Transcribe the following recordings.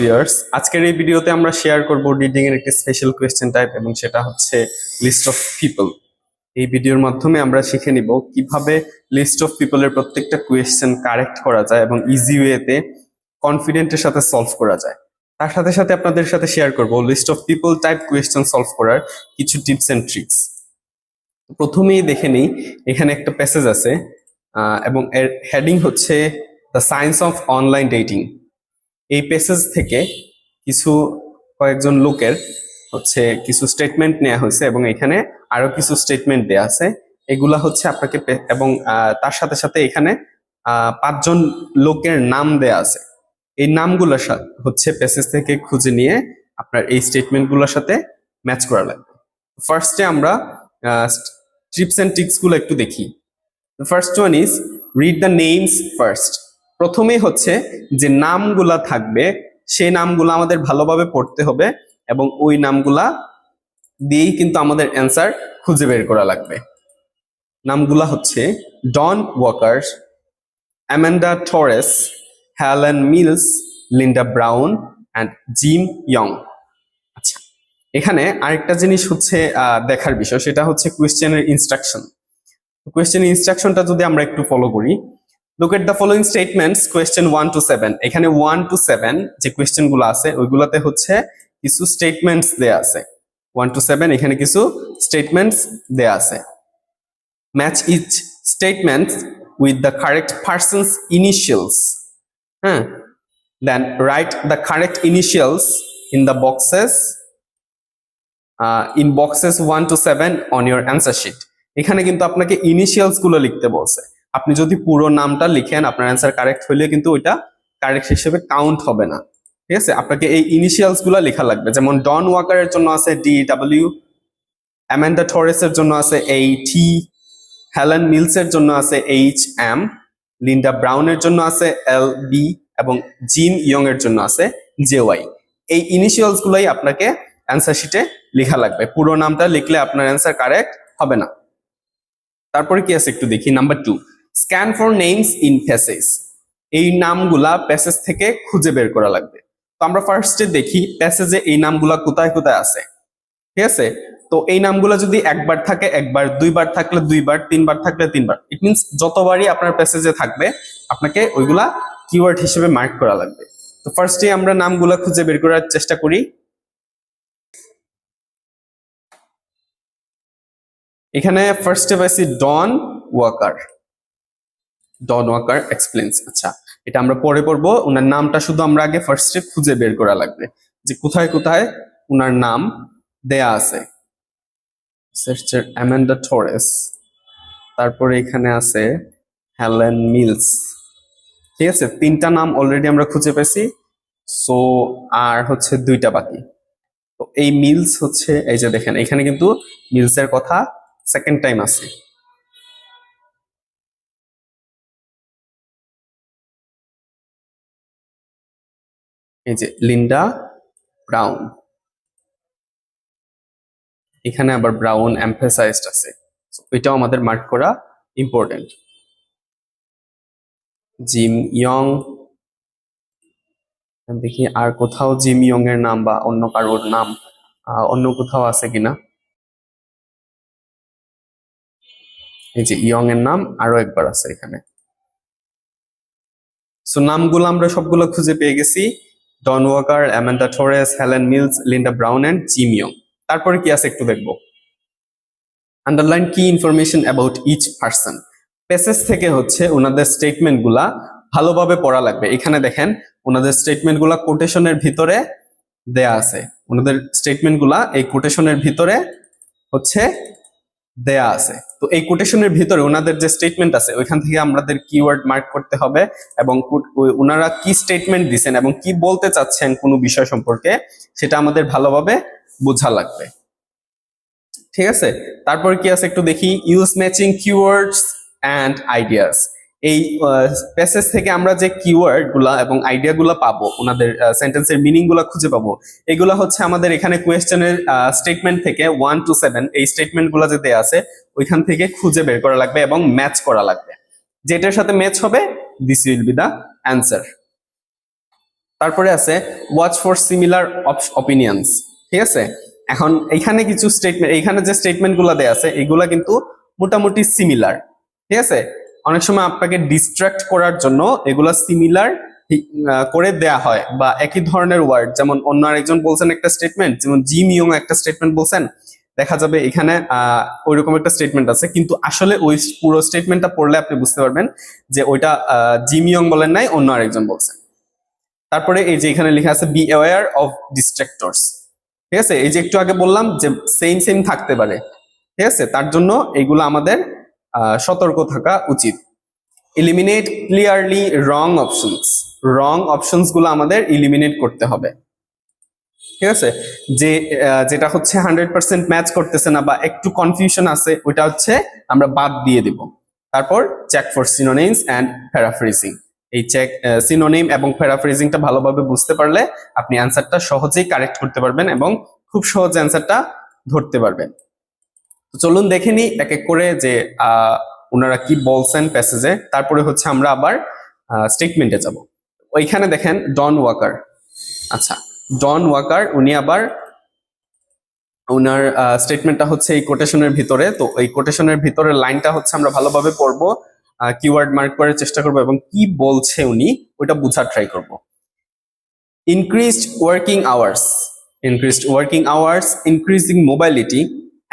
Viewers আজকের এই ভিডিওতে আমরা শেয়ার করব রিডিং এর একটি স্পেশাল কোয়েশ্চেন টাইপ এবং সেটা হচ্ছে লিস্ট অফ পিপল এই ভিডিওর মাধ্যমে আমরা শিখে নিব কীভাবে লিস্ট অফ পিপলের প্রত্যেকটা কোয়েশ্চেন কারেক্ট করা যায় এবং ইজি ওয়েতে কনফিডেন্টের সাথে সলভ করা যায়। তার সাথে সাথে আপনাদের সাথে শেয়ার করব list of people type question solve করার কিছু টিপস এন্ড ট্রিক্স প্রথমেই দেখে নিই, এখানে একটা প্যাসেজ আছে এবং এর হেডিং হচ্ছে the science of online dating এই পেসেজ থেকে কিছু কয়েকজন লোকের হচ্ছে কিছু স্টেটমেন্ট নেওয়া হয়েছে এবং এখানে আরও কিছু স্টেটমেন্ট দেয়া আছে। এগুলা হচ্ছে আপনাকে এবং তার সাথে সাথে এখানে পাঁচজন লোকের নাম দেয়া আছে। এই নামগুলোর সাথে হচ্ছে পেসেজ থেকে খুঁজে নিয়ে আপনার এই স্টেটমেন্টগুলোর সাথে ম্যাচ করা লাগবে। ফার্স্টে আমরা ট্রিপস অ্যান্ড ট্রিক্সগুলো একটু দেখি। First one is read the names first প্রথমেই হচ্ছে যে নামগুলা থাকবে, সেই নামগুলো আমাদের ভালোভাবে পড়তে হবে এবং ওই নামগুলা দিয়েই কিন্তু আমাদের অ্যান্সার খুঁজে বের করা লাগবে। নামগুলা হচ্ছে Don Walker Amanda Torres, Helen Mills, Linda Brown and Jim Young. আচ্ছা এখানে আরেকটা জিনিস হচ্ছে দেখার বিষয়, সেটা হচ্ছে কোয়েশ্চেনের ইনস্ট্রাকশন কোয়েশ্চেন ইনস্ট্রাকশনটা যদি আমরা একটু ফলো করি look at the following statements question one two seven এখানে ওয়ান টু সেভেন যে কোয়েশ্চেনগুলো আছে, ওইগুলোতে হচ্ছে কিছু স্টেটমেন্টস দেয়া আছে। ওয়ান টু সেভেন এখানে কিছু স্টেটমেন্টস দেয়া আছে। Match each statements with the correct persons initials হ্যাঁ? Then write the correct initials in the boxes in boxes one two seven on your answer sheet এখানে কিন্তু আপনাকে ইনিশিয়ালসগুলো লিখতে বলছে। আপনি যদি পুরো নামটা লিখেন, আপনার অ্যান্সার কারেক্ট হইলে কিন্তু ওইটা কারেক্ট হিসেবে কাউন্ট হবে না। ঠিক আছে? আপনাকে এই ইনিশিয়ালসগুলো লেখা লাগবে। যেমন ডন ওয়াকারের জন্য আছে ডি ডাব্লিউ অ্যামান্ডা টরেসের জন্য আছে এই টি হেলেন মিলসের জন্য আছে এইচ এম লিন্ডা ব্রাউনের জন্য আছে এল বি এবং জিম ইয়ং এর জন্য আছে জে ওয়াই এই ইনিশিয়ালস গুলাই আপনাকে অ্যান্সার শিটে লেখা লাগবে। পুরো নামটা লিখলে আপনার অ্যান্সার কারেক্ট হবে না। তারপরে কি আছে একটু দেখি। Number two scan for names in passage এই নামগুলা প্যাসেজ থেকে খুঁজে বের করা লাগবে। তো আমরা ফার্স্টে দেখি প্যাসেজে এই নামগুলা কোথায় কোথায় আছে। ঠিক আছে? তো এই নামগুলো যদি একবার থাকে, একবার, দুইবার থাকলে দুইবার, তিনবার থাকলে তিনবার। ইট মিনস যতবারই আপনার প্যাসেজে থাকবে, আপনাকে ওইগুলা কিওয়ার্ড হিসেবে মার্ক করা লাগবে। তো ফার্স্টে আমরা নামগুলা খুঁজে বের করার চেষ্টা করি। এখানে ফার্স্টে পাইছি Don Walker Don Walker explains আচ্ছা এটা আমরা পরে পড়ব। ওনার নামটা শুধু আমরা আগে ফার্স্টে খুঁজে বের করা লাগবে। যে কোথায় কোথায় ওনার নাম দেয়া আছে। সার্চের অ্যামান্ডা টরেস তারপরে এখানে আছে হেলেন মিলস ঠিক আছে, তিনটা নাম অলরেডি আমরা খুঁজে পেয়েছি। সো আর হচ্ছে দুইটা বাকি। তো এই মিলস হচ্ছে, এই যে দেখেন, এখানে কিন্তু মিলসের কথা সেকেন্ড টাইম আছে। এই যে লিন্ডা ব্রাউন। এখানে আবার ব্রাউন এমফেসাইজড আছে। এটাও আমাদের মার্ক করা ইম্পর্টেন্ট জিম ইয়ং। দেখি আর কোথাও জিম ইয়ং এর নাম বা অন্য কারোর নাম অন্য কোথাও আছে কিনা? এই যে ইয়ং এর নাম আরও একবার আছে এখানে। সো নামগুলো আমরা সবগুলো খুঁজে পেয়ে গেছি। Don Walker, Amanda Torres, Helen Mills, Linda Brown and Jim তারপরে কি আছে একটু দেখব। আন্ডারলাইন কি information about each person passage থেকে হচ্ছে ওনাদের স্টেটমেন্টগুলা ভালোভাবে পড়া লাগবে। এখানে দেখেন, ওনাদের স্টেটমেন্টগুলা কোটেশনের ভিতরে দেয়া আছে। ওনাদের স্টেটমেন্টগুলা এই কোটেশনের ভিতরে হচ্ছে দেয়া আছে। তো এই কোটেশনের ভিতরে ওনাদের যে স্টেটমেন্ট আছে, ওইখান থেকে আমাদের কিওয়ার্ড মার্ক করতে হবে এবং ওনারা কি স্টেটমেন্ট দিচ্ছেন এবং কি বলতে চাচ্ছেন কোনো বিষয় সম্পর্কে, সেটা আমাদের ভালোভাবে বোঝা লাগবে। ঠিক আছে? তারপর কি আছে একটু দেখি? Use matching keywords and ideas এই প্যাসেজ থেকে আমরা যে কিওয়ার্ডগুলা এবং আইডিয়া গুলা পাবো, ওনাদের সেন্টেন্সের মিনিংগুলা খুঁজে পাবো, এগুলা হচ্ছে আমাদের এখানে কোয়েশ্চেনের স্টেটমেন্ট থেকে ওয়ান টু সেভেন এই স্টেটমেন্টগুলা যে দেয়া আছে, ওইখান থেকে খুঁজে বের করা লাগবে এবং ম্যাচ করা লাগবে। যেটার সাথে ম্যাচ হবে this will be the answer তারপরে আছে ওয়াচ ফর সিমিলার অপিনিয়ন্স ঠিক আছে? এখন এখানে কিছু স্টেটমেন্ট এখানে যে স্টেটমেন্টগুলা দেয়া আছে, এগুলা কিন্তু মোটামুটি সিমিলার ঠিক আছে? অনেক সময় আপনাকে ডিস্ট্রাক্ট করার জন্য এগুলা সিমিলার করে দেয়া হয় বা একই ধরনের ওয়ার্ড যেমন অন্য আরেকজন বলছেন একটা স্টেটমেন্ট যেমন জিম ইয়ং একটা স্টেটমেন্ট বলছেন দেখা যাবে এখানে আহ ওইরকম একটা স্টেটমেন্ট আছে কিন্তু আসলে ওই পুরো স্টেটমেন্টটা পড়লে আপনি বুঝতে পারবেন যে ওইটা আহ, জিম ইয়ং বলেন নাই অন্য আরেকজন বলছেন। তারপরে এই যে এখানে লেখা আছে বি অ্যাওয়ার অফ ডিস্ট্রাক্টরস ঠিক আছে? এই যে একটু আগে বললাম যে সেম সেম থাকতে পারে। ঠিক আছে? তার জন্য এগুলো আমাদের সতর্ক থাকা উচিত। Eliminate clearly wrong options wrong অপশনসগুলো আমাদের ইলিমিনেট করতে হবে। ঠিক আছে? যে যেটা হচ্ছে হান্ড্রেড পার্সেন্ট ম্যাচ করতেছে না বা একটু কনফিউশন আছে, ওইটা হচ্ছে আমরা বাদ দিয়ে দিব। তারপর check for synonyms and paraphrasing এই চেক সিনোনিম এবং প্যারাফ্রেজিংটা ভালোভাবে বুঝতে পারলে আপনি অ্যান্সারটা সহজেই কারেক্ট করতে পারবেন এবং খুব সহজে অ্যান্সারটা ধরতে পারবেন। তো চলুন দেখে নিই এক এক করে যে ওনারা কি বলছেন প্যাসেজে। তারপরে হচ্ছে আমরা আবার স্টেটমেন্টে যাব। ওইখানে দেখেন ডন ওয়াকার। আচ্ছা ডন ওয়াকার, উনি আবার ওনার স্টেটমেন্টটা হচ্ছে এই কোটেশনের ভিতরে। তো এই কোটেশনের ভিতরে লাইনটা হচ্ছে আমরা ভালোভাবে পড়ব কিওয়ার্ড মার্ক করার চেষ্টা করব এবং কি বলছে উনি, ওইটা বোঝার ট্রাই করব। increased working hours increased working hours, increasing mobility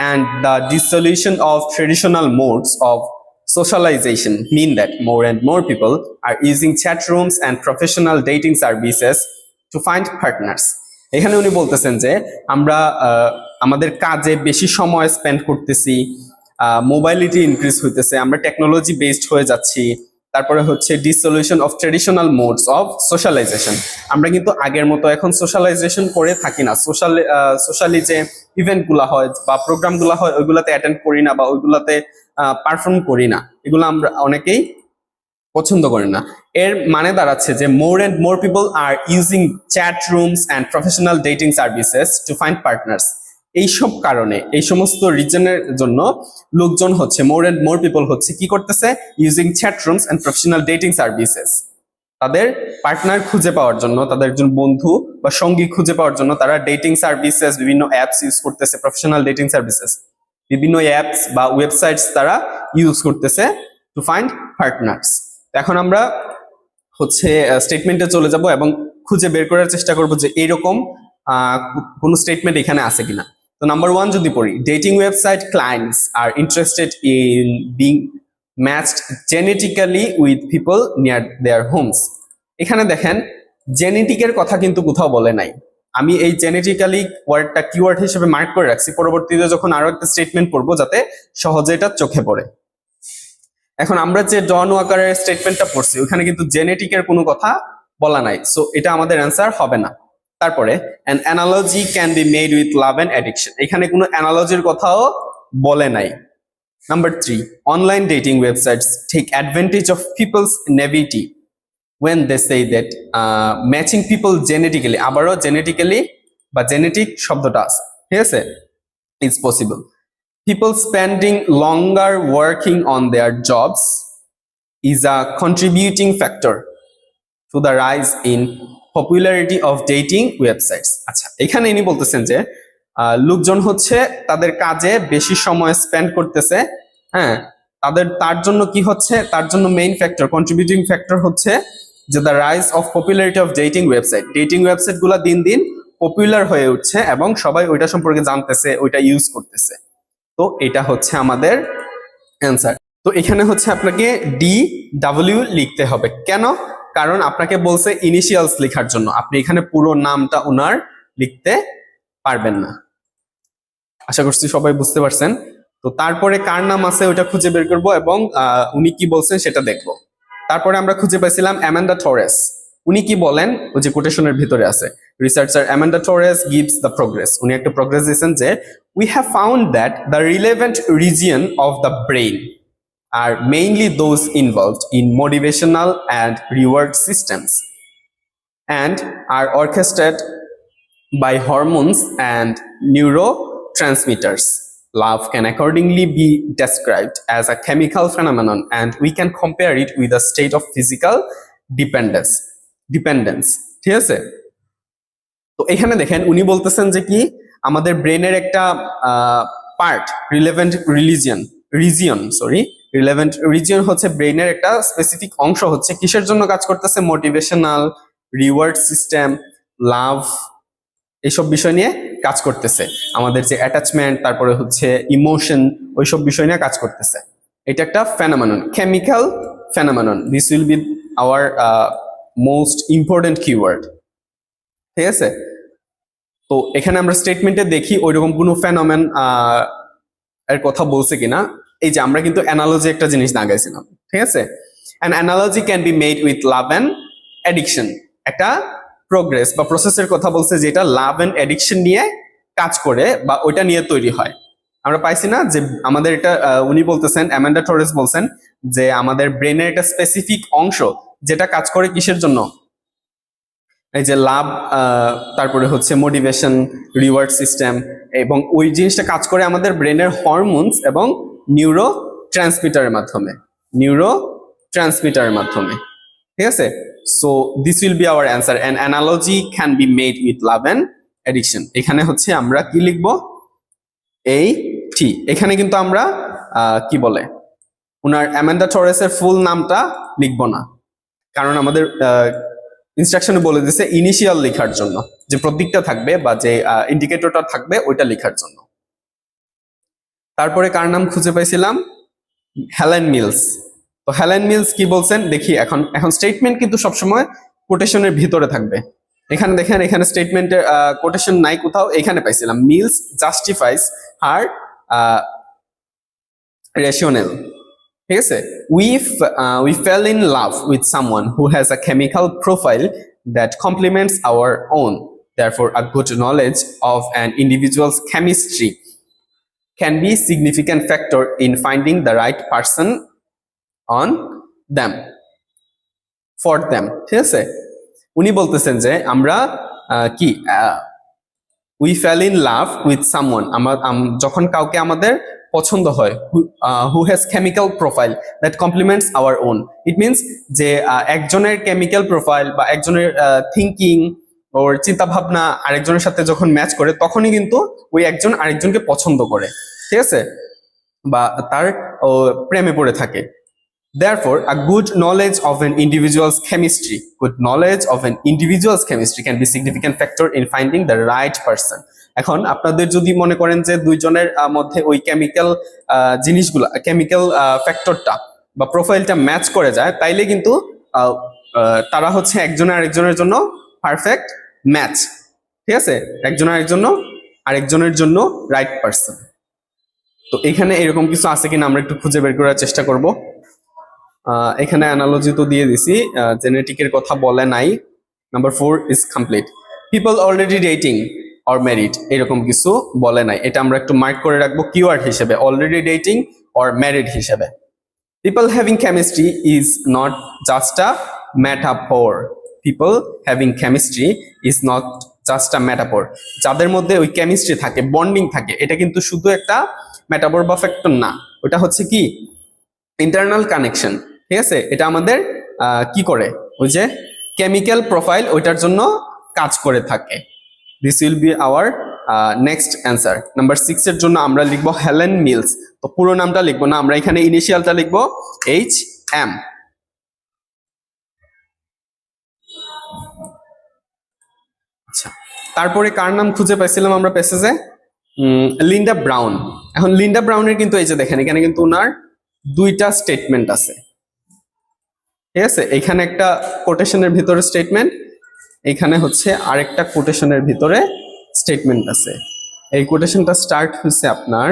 and the dissolution of traditional modes of socialization mean that more and more people are using chat rooms and professional dating services to find partners এখানে উনি বলতেছেন যে আমরা আমাদের কাজে বেশি সময় spend করতেছি মোবাইলিটি ইনক্রিজ হইতেছে আমরা টেকনোলজি বেসড হয়ে যাচ্ছি তারপরে হচ্ছে dissolution of traditional modes of socialization আমরা কিন্তু আগের মতো এখন সোশ্যালাইজেশন করে থাকি না। সোশ্যাল সোশ্যালি যে ইভেন্টগুলা হয় বা প্রোগ্রামগুলা হয়, ওইগুলাতে অ্যাটেন্ড করি না বা ওইগুলাতে পারফর্ম করি না। এগুলো আমরা অনেকেই পছন্দ করেন না। এর মানে দাঁড়াচ্ছে যে more and more people are using chat rooms and professional dating services to find partners এইসব কারণে এই সমস্ত রিজনের জন্য লোকজন হচ্ছে মোর অ্যান্ড মোর পিপল হচ্ছে কি করতেছে? Using chat rooms and professional dating services তাদের পার্টনার খুঁজে পাওয়ার জন্য তাদের একজন বন্ধু বা সঙ্গী খুঁজে পাওয়ার জন্য তারা ডেটিং সার্ভিসেস বিভিন্ন অ্যাপস ইউজ করতেছে প্রফেশনাল ডেটিং সার্ভিসেস বিভিন্ন অ্যাপস বা ওয়েবসাইটস তারা ইউজ করতেছে টু ফাইন্ড পার্টনার্স এখন আমরা হচ্ছে স্টেটমেন্টে চলে যাব এবং খুঁজে বের করার চেষ্টা করব যে এইরকম আহ, কোনো স্টেটমেন্ট এখানে আছে কিনা। তো নাম্বার ওয়ান যদি পড়ি dating website clients are interested in being matched genetically with people near their homes এখানে দেখেন জেনেটিকের কথা কিন্তু কোথাও বলে নাই। আমি এই জেনেটিক্যালি ওয়ার্ডটা কিওয়ার্ড হিসেবে মার্ক করে রাখছি, পরবর্তীতে যখন আরও একটা স্টেটমেন্ট পড়ব যাতে সহজে এটা চোখে পড়ে। এখন আমরা যে ডন ওয়াকারের স্টেটমেন্টটা পড়ছি, ওখানে কিন্তু জেনেটিকের কোনো কথা বলা নাই সো এটা আমাদের অ্যান্সার হবে না। তারপরে an analogy can be made with love and addiction এখানে কোনো অ্যানালজির কথাও বলে নাই। Number three online dating websites take advantage of people's naivety when they say that uh, matching people genetically আবারও জেনেটিক্যালি বা জেনেটিক শব্দটা আছে। ঠিক আছে? Is possible people spending longer working on their jobs is a contributing factor to the rise in popularity of dating websites আচ্ছা এখানে ইনি বলতেছেন যে লোকজন হচ্ছে তাদের কাজে বেশি সময় স্পেন্ড করতেছে হ্যাঁ? তাদের, তার জন্য কি হচ্ছে? তার জন্য মেইন ফ্যাক্টর কন্ট্রিবিউটিং ফ্যাক্টর হচ্ছে যে the rise of popularity of dating website dating ওয়েবসাইটগুলা দিন দিন পপুলার হয়ে উঠছে এবং সবাই ওইটা সম্পর্কে জানতেছে, ওইটা ইউজ করতেছে। তো এটা হচ্ছে আমাদের অ্যান্সার তো এখানে হচ্ছে আপনাকে ডি ডাব্লিউ লিখতে হবে। কেন? কারণ আপনাকে বলছে ইনিশিয়ালস লেখার জন্য। আপনি এখানে পুরো নামটা ওনার লিখতে পারবেন না। আশা করছি সবাই বুঝতে পারছেন। তো তারপরে কার নাম আছে ওটা খুঁজে বের করব এবং উনি কি বলছেন সেটা দেখব। তারপরে আমরা খুঁজে পাইছিলাম অ্যামান্ডা থরেস উনি কি বলেন? ওই যে কোটেশনের ভিতরে আছে। Researcher Amanda Torres gives the progress উনি একটা প্রোগ্রেস দিয়েছেন যে, we have found that the relevant region of the brain are mainly those involved in motivational and reward systems and are orchestrated by hormones and neurotransmitters. Love can accordingly be described as a chemical phenomenon and we can compare it with a state of physical dependence. Dependence ঠিক আছে তো এখানে দেখেন উনি বলতেছেন যে কি আমাদের ব্রেনের একটা part relevant religion region sorry relevant region হচ্ছে ব্রেইনের একটা স্পেসিফিক অংশ হচ্ছে কিসের জন্য কাজ করতেছে? মোটিভেশনাল রিওয়ার্ড সিস্টেম লাভ এইসব বিষয় নিয়ে কাজ করতেছে। আমাদের যে অ্যাটাচমেন্ট তারপরে হচ্ছে ইমোশন ওইসব বিষয় নিয়ে কাজ করতেছে। এটা একটা phenomenon chemical phenomenon this will be our most important keyword ঠিক আছে? তো এখানে আমরা স্টেটমেন্টে দেখি ওইরকম কোনো ফেনোমেন এর কথা বলছে কিনা। এই যে আমরা কিন্তু অ্যানালজি একটা জিনিস দাগাইছিলাম, ঠিক আছে? An analogy can be made with love and addiction একটা প্রোগ্রেস বা প্রসেসের কথা বলছে যেটা লাভ অ্যান্ড অ্যাডিকশন নিয়ে কাজ করে বা ওইটা নিয়ে তৈরি হয়। আমরা পাইছি না যে আমাদের এটা উনি বলতেছেন অ্যামান্ডা টোরেস বলছেন যে আমাদের ব্রেনের একটা স্পেসিফিক অংশ যেটা কাজ করে কিসের জন্য? এই যে লাভ তারপরে হচ্ছে মোটিভেশন রিওয়ার্ড সিস্টেম এবং ওই জিনিসটা কাজ করে আমাদের ব্রেনের হরমোনস এবং নিউরো ট্রান্সমিটারের মাধ্যমে নিউরো ট্রান্সমিটারের মাধ্যমে, ঠিক আছে? So this will be our answer an analogy can be made with love and addiction এখানে হচ্ছে আমরা কি লিখব? এই টি এখানে কিন্তু আমরা কি বলে? ওনার অ্যামান্ডা টরেসের ফুল নামটা লিখব না। কারণ আমাদের ইনস্ট্রাকশনে বলে দিছে ইনিশিয়াল লেখার জন্য, যে প্রতীকটা থাকবে বা যে ইন্ডিকেটরটা থাকবে, ওইটা লেখার জন্য। তারপরে কার নাম খুঁজে পাইছিলাম? Helen Mills. তো হেলেন মিলস কি বলছেন? দেখি, এখন এখন স্টেটমেন্ট কিন্তু সবসময় কোটেশনের ভিতরে থাকবে। এখানে দেখেন, এখানে স্টেটমেন্টের কোটেশন নাই কোথাও, এখানে পাইছিলাম। মিলস জাস্টিফাইস হার রেশনাল ঠিক আছে? We we fell in love with someone who has a chemical profile that complements our own therefore a good knowledge of an individual's chemistry can be significant factor in finding the right person on them, for them. ঠিক আছে? উনি বলতেছেন যে, আমরা কি we fell in love with someone আমরা যখন কাউকে আমাদের পছন্দ হয় who has chemical profile that complements our own it means যে একজনের কেমিক্যাল প্রোফাইল বা একজনের থিঙ্কিং ওর চিন্তা ভাবনা আরেকজনের সাথে যখন ম্যাচ করে তখনই কিন্তু ওই একজন আরেকজনকে পছন্দ করে। ঠিক আছে? বা তার প্রেমে পড়ে থাকে। Therefore, a good knowledge of an individual's chemistry, good knowledge of an individual's chemistry can be significant factor in finding the right person. এখন আপনাদের যদি মনে করেন যে দুইজনের মধ্যে ওই কেমিক্যাল জিনিসগুলা কেমিক্যাল ফ্যাক্টরটা বা প্রোফাইলটা ম্যাচ করে যায় তাইলে কিন্তু তারা হচ্ছে একজনের আরেকজনের জন্য পারফেক্ট ম্যাচ ঠিক আছে? একজন আরেকজন আরেকজনের জন্য রাইট পারসন তো এখানে এরকম কিছু আছে কিনা আমরা একটু খুঁজে বের করার চেষ্টা করব। এখানে অ্যানালজি তো দিয়ে দিছি জেনেটিকের কথা বলে নাই। Number four is complete people already dating or married এরকম কিছু বলে নাই। এটা আমরা একটু মার্ক করে রাখব কিওয়ার্ড হিসেবে অলরেডি ডেটিং অর ম্যারিড হিসেবে। People having chemistry is not just a metaphor people having chemistry is not just a metaphor যাদের মধ্যে ওই কেমিস্ট্রি থাকে বন্ডিং থাকে, এটা কিন্তু শুধু একটা ম্যাটাফোর বা ফ্যাক্টর না। ওটা হচ্ছে কি? ইন্টারনাল কানেকশন ঠিক আছে? এটা আমাদের কি করে? ওই যে কেমিক্যাল প্রোফাইল ওইটার জন্য কাজ করে থাকে। This will be our next answer number six এর জন্য আমরা লিখব হেলেন মিলস তো পুরো নামটা লিখব না, আমরা এখানে ইনিশিয়ালটা লিখব এইচ এম তারপরে কার নাম খুঁজে পাইছিলাম আমরা প্যাসেজে লিন্ডা ব্রাউন। এখন লিন্ডা ব্রাউনের কিন্তু এই যে দেখেন এখানে কিন্তু ওনার দুইটা স্টেটমেন্ট আছে। ঠিক আছে? এখানে একটা কোটেশনের ভিতরে স্টেটমেন্ট এখানে হচ্ছে আরেকটা কোটেশনের ভিতরে স্টেটমেন্ট আছে। এই কোটেশনটা স্টার্ট হচ্ছে আপনার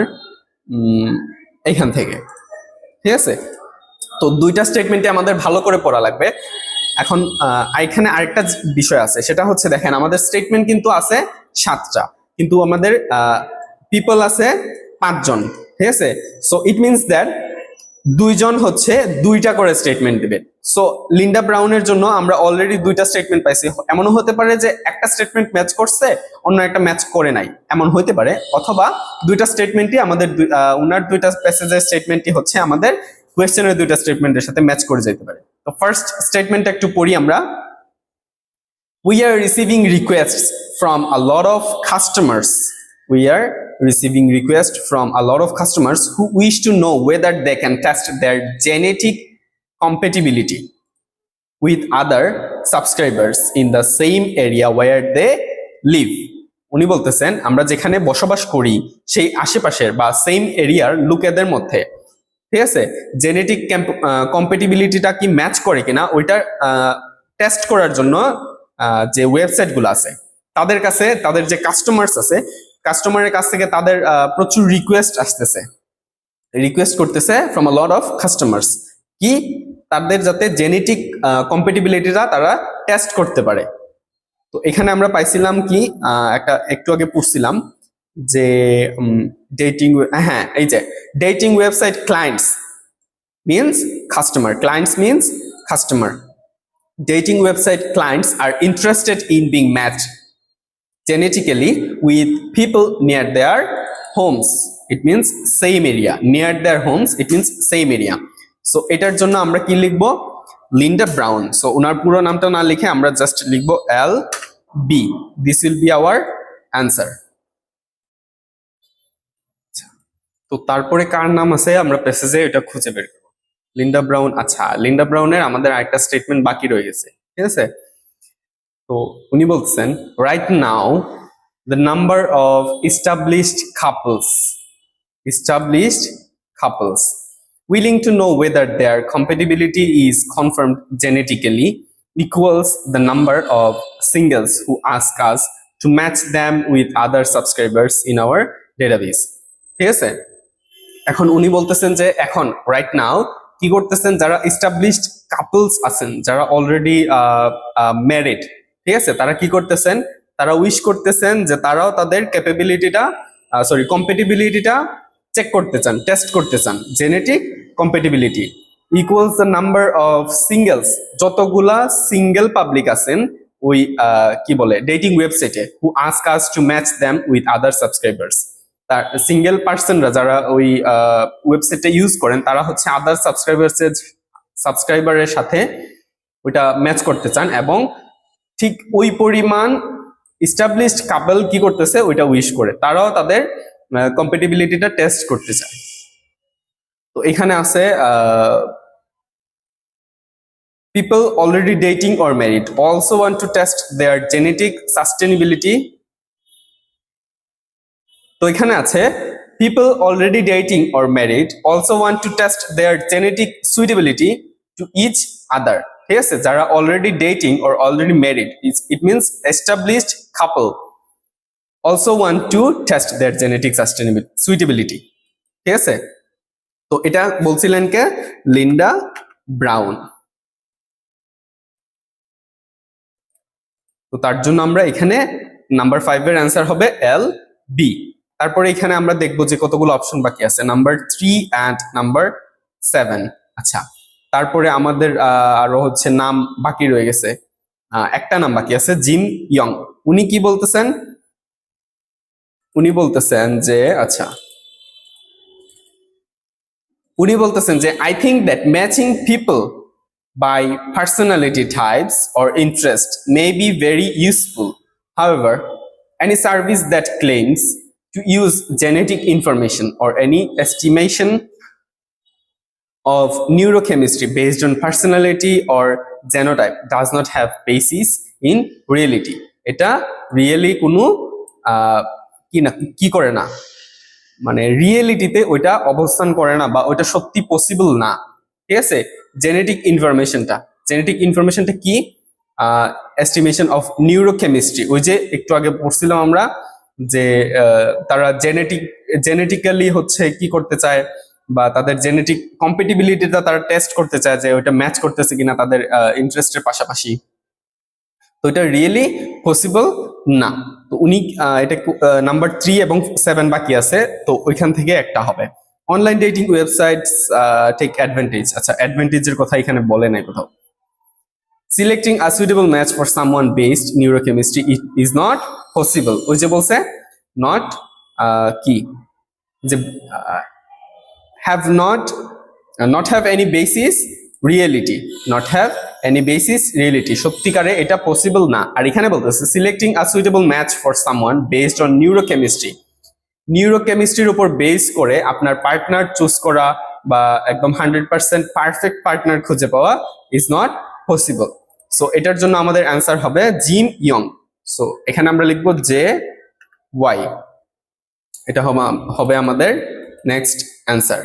উম, এইখান থেকে। ঠিক আছে? তো দুইটা স্টেটমেন্টে আমাদের ভালো করে পড়া লাগবে। এখন এখানে আরেকটা বিষয় আছে। সেটা হচ্ছে দেখেন, আমাদের স্টেটমেন্ট কিন্তু আছে সাতটা। কিন্তু আমাদের পিপল আছে পাঁচজন, ঠিক আছে? সো ইট মিনস দ্যাট দুইজন হচ্ছে দুইটা করে স্টেটমেন্ট দিবে। সো লিন্ডা ব্রাউনের জন্য আমরা অলরেডি দুইটা স্টেটমেন্ট পাইছি। এমনও হতে পারে যে একটা স্টেটমেন্ট ম্যাচ করছে, অন্য একটা ম্যাচ করে নাই। এমন হতে পারে, অথবা দুইটা স্টেটমেন্টই আমাদের উনার দুইটা প্যাসেজের স্টেটমেন্টই হচ্ছে আমাদের কোয়েশ্চেনের দুইটা স্টেটমেন্টের সাথে ম্যাচ করে যেতে পারে। ফার্স্ট স্টেটমেন্টটা একটু পড়ি আমরা। We are receiving request from a lot of customers we are receiving request from a lot of customers who wish to know whether they can test their genetic compatibility with other subscribers in the same area where they live উনি বলতেছেন, আমরা যেখানে বসবাস করি, সেই আশেপাশের বা same এরিয়ার লোকেদের মধ্যে ঠিক আছে? জেনেটিক কম্পেটিবিলিটিটা কি ম্যাচ করে কিনা ওইটা টেস্ট করার জন্য যে ওয়েবসাইটগুলো আছে, তাদের কাছে, তাদের যে কাস্টমার্স আছে কাস্টমারের কাছ থেকে তাদের প্রচুর রিকোয়েস্ট আসতেছে। রিকোয়েস্ট করতেছে from a lot of customers কি? তাদের যাতে জেনেটিক কম্পেটিবিলিটিটা তারা টেস্ট করতে পারে। তো এখানে আমরা পাইছিলাম কি একটা, একটু আগে পড়ছিলাম যে ডেটিং হ্যাঁ এই যে dating website clients means customer clients means customer dating website clients are interested in being match genetically with people near their homes it means same area near their homes it means same area so এটার জন্য আমরা কি লিখব? Linda brown so ওনার পুরো নামটা না লিখে আমরা জাস্ট লিখব L B this will be our answer তো তারপরে কার নাম আছে? আমরা প্যাসেজে ওইটা খুঁজে বের করব। লিন্ডা ব্রাউন আচ্ছা লিন্ডা ব্রাউনের আমাদের আরেকটা স্টেটমেন্ট বাকি রয়ে গেছে, ঠিক আছে? তো উনি বলছেন right now the number of established couples established couples willing to know whether their compatibility is confirm genetically equals the number of singles who ask us to match them with other subscribers in our database ঠিক আছে? এখন উনি বলতেছেন যে, এখন right now কি করতেছেন? যারা এস্টাবলিশড কাপলস আছেন, যারা অলরেডি ম্যারিড ঠিক আছে? তারা কি করতেছেন? তারা উইশ করতেছেন যে তারাও তাদের ক্যাপাবিলিটিটা সরি কম্পেটিবিলিটিটা চেক করতে চান টেস্ট করতে চান genetic compatibility equals the number of singles যতগুলা সিঙ্গেল পাবলিক আছেন, ওই কি বলে ডেটিং ওয়েবসাইটে who ask us to match them with other subscribers তার সিঙ্গেল পার্সনরা যারা ওই ওয়েবসাইটটা ইউজ করেন, তারা হচ্ছে আদার সাবস্ক্রাইবার্সের সাবস্ক্রাইবারের সাথে ওইটা ম্যাচ করতে চান এবং ঠিক ওই পরিমাণ ইস্টাবলিশড কাপল কি করতেছে, ওইটা উইশ করে। তারাও তাদের কম্পেটিবিলিটিটা টেস্ট করতে চায়। তো এখানে আছে people already dating or married also want to test their genetic sustainability তো এখানে আছে people already dating or married also want to test their genetic suitability to each other ঠিক আছে? যারা already dating or already married it means established couple also want to test their genetic suitability ঠিক আছে? তো এটা বলছিলেন কে? Linda brown. তো তার জন্য আমরা এখানে নাম্বার ফাইভের অ্যান্সার হবে এল বি তারপরে এখানে আমরা দেখব যে কতগুলো অপশন বাকি আছে। Number three and number seven আচ্ছা তারপরে আমাদের আরও হচ্ছে নাম বাকি রয়ে গেছে। একটা নাম বাকি আছে জিম ইয়ং। উনি কি বলতেছেন? উনি বলতেছেন যে আচ্ছা। উনি বলতেছেন যে I think that matching people by personality types or interest may be very useful. However, any service that claims to use genetic information or any estimation of neurochemistry based on personality or genotype does not have basis in reality. এটা really কোনো কি না কি করে না মানে রিয়েলিটিতে ওইটা অবস্থান করে না বা ওইটা সত্যি পসিবল না ঠিক আছে জেনেটিক ইনফরমেশনটা জেনেটিক ইনফরমেশনটা কি এস্টিমেশন অফ নিউরোকেমিস্ট্রি ওই যে একটু আগে পড়ছিলাম আমরা যে তারা জেনেটিক জেনেটিক্যালি হচ্ছে কি করতে চায় বা তাদের জেনেটিক কম্পিটিবিলিটিটা তারা টেস্ট করতে চায় যে ওইটা ম্যাচ করতেছে কিনা তাদের ইন্টারেস্টের পাশাপাশি। তো এটা রিয়েলি পসিবল না। তো উনি এটা নাম্বার থ্রি এবং সেভেন বাকি আছে, তো ওইখান থেকে একটা হবে। Online dating websites take advantage আচ্ছা অ্যাডভান্টেজের কথা এখানে বলে নাই কোথাও। Selecting a suitable match for someone based neurochemistry is not possible ওই যে বলছে নট কি? যে have not not have any basis reality not have any basis reality সত্যিকারে এটা পসিবল না। আর এখানে বলতেছে selecting a suitable match for someone based on neurochemistry নিউরোকেমিস্ট্রির উপর বেস করে আপনার পার্টনার চুজ করা বা একদম হান্ড্রেড পার্সেন্ট পারফেক্ট পার্টনার খুঁজে পাওয়া ইজ নট পসিবল সো এটার জন্য আমাদের অ্যান্সার হবে জিম ইয়ং। সো এখানে আমরা লিখব জে ওয়াই। এটা হবে আমাদের নেক্সট অ্যান্সার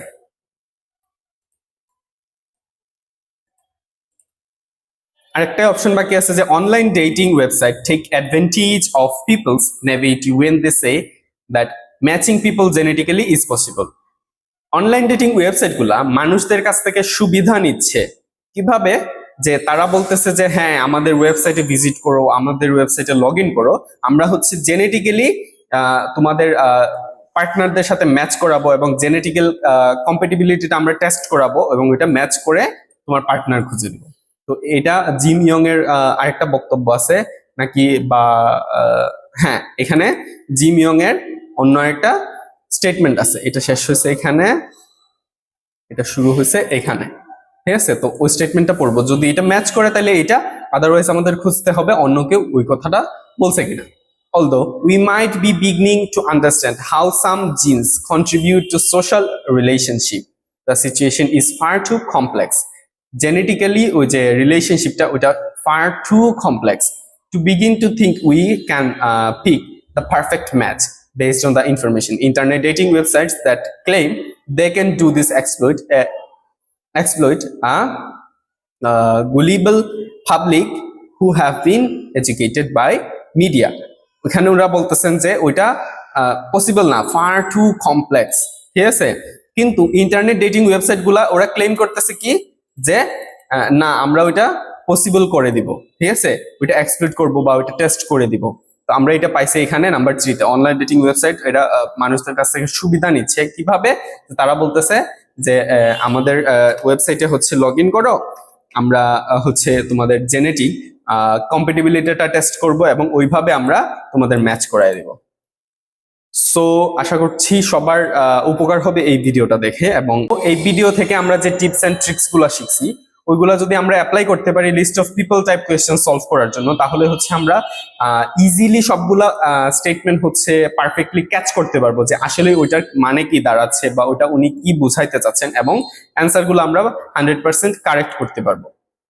আরেকটা অপশন বাকি আছে যে online dating website take advantage of people's naivety when they say that matching people genetically is possible online dating ওয়েবসাইটগুলা মানুষদের কাছ থেকে সুবিধা নিচ্ছে। কীভাবে? যে তারা বলতেছে যে হ্যাঁ আমাদের ওয়েবসাইটে ভিজিট করো, আমাদের ওয়েবসাইটে লগ করো। আমরা হচ্ছে জেনেটিক্যালি তোমাদের পার্টনারদের সাথে ম্যাচ করাবো এবং জেনেটিক্যাল কম্পেটিবিলিটিটা আমরা টেস্ট করাবো এবং এটা ম্যাচ করে তোমার পার্টনার খুঁজে দেবো তো এটা জিম ইয়ং এর আরেকটা বক্তব্য আছে নাকি বা হ্যাঁ এখানে জিম ইয়ং এর অন্য একটা স্টেটমেন্ট আছে। এটা শেষ হয়েছে এখানে, এটা শুরু হয়েছে এখানে। ঠিক আছে তো ওই স্টেটমেন্টটা পড়ব যদি এটা ম্যাচ করে তাহলে এটা আদারওয়াইজ আমাদের খুঁজতে হবে অন্য কেউ ওই কথাটা বলছে কিনা although we might be beginning to understand how some genes contribute to social relationship the situation is far too complex genetically ওই যে রিলেশনশিপটা ওটা far too complex to begin to think we can uh, pick the perfect match based on the information internet dating websites that claim they can do this exploit uh, exploit a uh, gullible public who have been educated by media. ওখানে ওরা বলতেছেন যে ওইটা possible না fur two complex ঠিক আছে? কিন্তু internet dating ওয়েবসাইটগুলা ওরা ক্লেম করতেছে কি? যে না আমরা ওইটা পসিবল করে দিব ঠিক আছে? ওইটা এক্সপ্লোর করব বা ওইটা টেস্ট করে দিব। তো আমরা এটা পাইছি এখানে নাম্বার থ্রিতে অনলাইন ডেটিং ওয়েবসাইট এটা মানুষদের কাছ থেকে সুবিধা নিচ্ছে। কীভাবে? তারা বলতেছে যে আমাদের ওয়েবসাইটে হচ্ছে লগ ইন করো, আমরা হচ্ছে তোমাদের জেনেটিক কম্পিটিবিলিটিটা টেস্ট করব এবং ওইভাবে আমরা তোমাদের ম্যাচ করাই দেব। সো আশা করছি সবার উপকার হবে এই ভিডিওটা দেখে এবং এই ভিডিও থেকে আমরা যে টিপস এন্ড ট্রিক্সগুলো শিখছি ওইগুলা যদি আমরা অ্যাপ্লাই করতে পারি list of people type question solve করার জন্য, তাহলে হচ্ছে আমরা ইজিলি সবগুলা স্টেটমেন্ট হচ্ছে পারফেক্টলি ক্যাচ করতে পারব যে আসলে ওইটার মানে কি দাঁড়াচ্ছে বা ওটা উনি কি বুঝাইতে চাচ্ছেন এবং অ্যান্সারগুলো আমরা হান্ড্রেড পার্সেন্ট কারেক্ট করতে পারব।